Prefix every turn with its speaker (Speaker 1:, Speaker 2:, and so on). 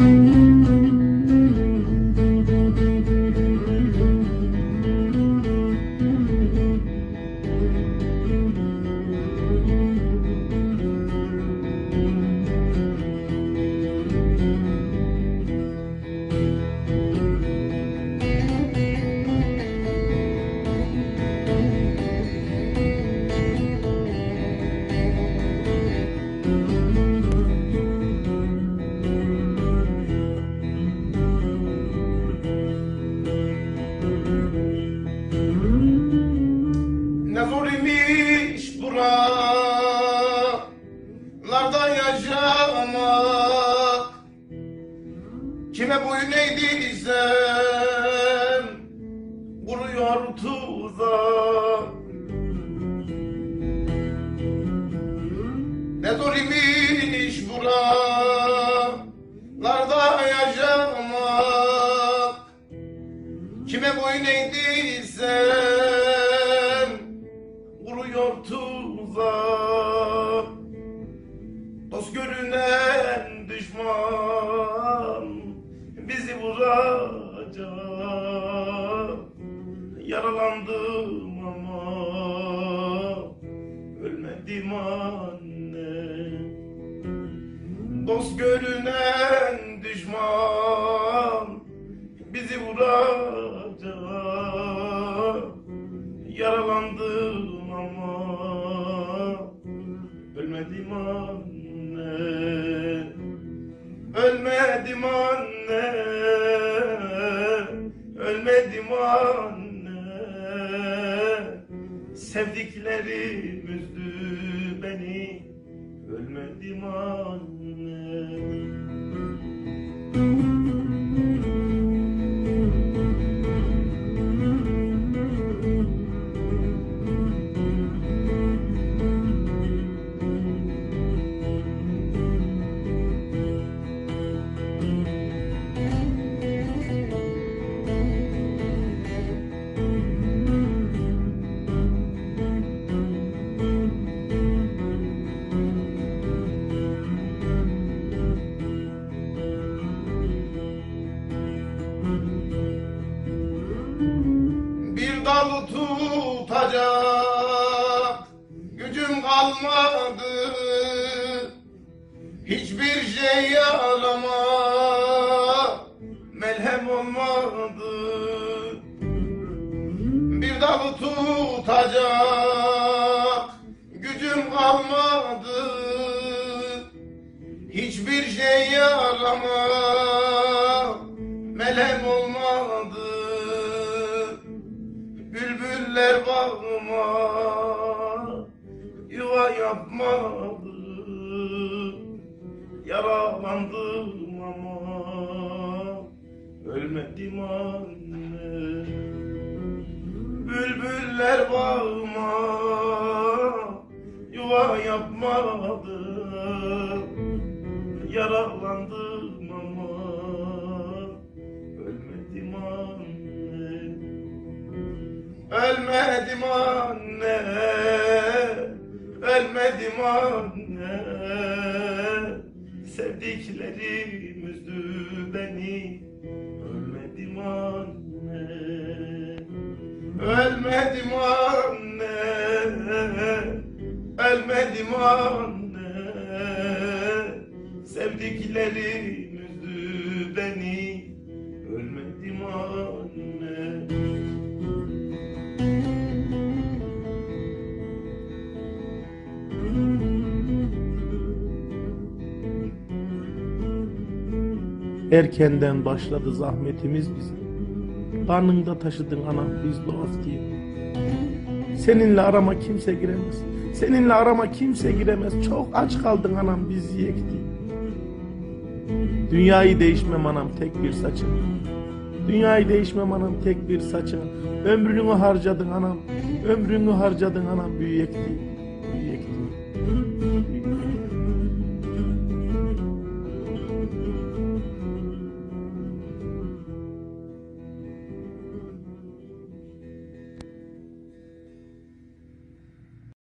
Speaker 1: Ne imiş buralarda yaşamak. Kime boyun eğdiysem vuruyor tuzak Ne zor imiş buralarda yaşamak. Kime boyun eğdiysem tuzak Dost görünen düşman bizi vuracak. Yaralandım ama ölmedim anne. Dost görünen düşman bizi vuracak ölmedim anne. Ölmedim anne. Ölmedim anne. Sevdiklerim üzdü beni. Ölmedim anne tutacak. Gücüm kalmadı. Hiçbir şey yarama melhem olmadı. Bir dal tutacak. Gücüm kalmadı. Hiçbir şey yarama Bülbüller bağıma yuva yapmadı Yaralandım ama ölmedim anne. Bülbüller bağıma yuva yapmadı Yaralandım Ölmedim anne Ölmedim anne. Sevdiklerim üzdü beni Ölmedim anne. Ölmedim anne Ölmedim anne. Sevdiklerim üzdü beni
Speaker 2: Erkenden başladı zahmetimiz bizim. Karnında taşıdın anam biz doğaz diye. Seninle arama kimse giremez. Seninle arama kimse giremez. Çok aç kaldın anam biz yiyek diye. Dünyayı değişmem anam tek bir saçın. Dünyayı değişmem anam tek bir saçın. Ömrünü harcadın anam. Ömrünü harcadın anam büyüyek diye.